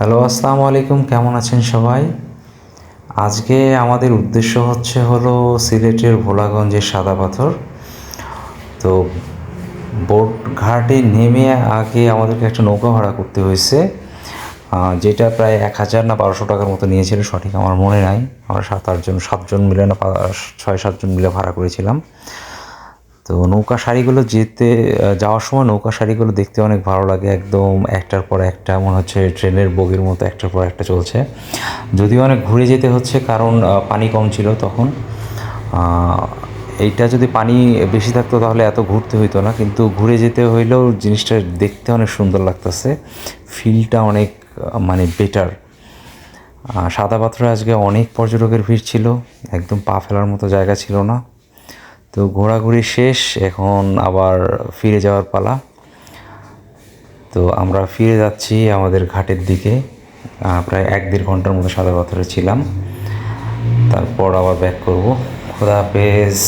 Hello, আসসালামু আলাইকুম, কেমন আছেন সবাই? আজকে আমাদের উদ্দেশ্য হচ্ছে হলো সিলেটের ভোলাগঞ্জের সাদা পাথর। তো বোট ঘাটে নেমে আগে আমাদেরকে একটা নৌকা ভাড়া করতে হয়েছে যেটা প্রায় এক হাজার না বারোশো টাকার মতো নিয়েছিল, সঠিক আমার মনে নাই। আমরা সাত আটজন, সাতজন মিলে না ছয়, সাতজন মিলে ভাড়া করেছিলাম। তো নৌকা শাড়িগুলো যেতে যাওয়ার সময় নৌকা শাড়িগুলো দেখতে অনেক ভালো লাগে। একদম একটার পর একটা, মনে হচ্ছে ট্রেনের বগির মতো একটার পর একটা চলছে। যদিও অনেক ঘুরে যেতে হচ্ছে, কারণ পানি কম ছিল তখন। এইটা যদি পানি বেশি থাকতো তাহলে এত ঘুরতে হইতো না, কিন্তু ঘুরে যেতে হইলেও জিনিসটা দেখতে অনেক সুন্দর লাগতেছে। ফিলটা অনেক মানে বেটার সাদা পাথরে আজকে অনেক পর্যটকের ভিড় ছিল, একদম পা ফেলার মতো জায়গা ছিল না। তো ঘোরাঘুরি শেষ, এখন আবার ফিরে যাওয়ার পালা। তো আমরা ফিরে যাচ্ছি আমাদের ঘাটের দিকে। প্রায় এক দেড় ঘণ্টার মতো সাদা পাথরে ছিলাম। তারপর আবার ব্যাক করব। খোদা হাফেজ।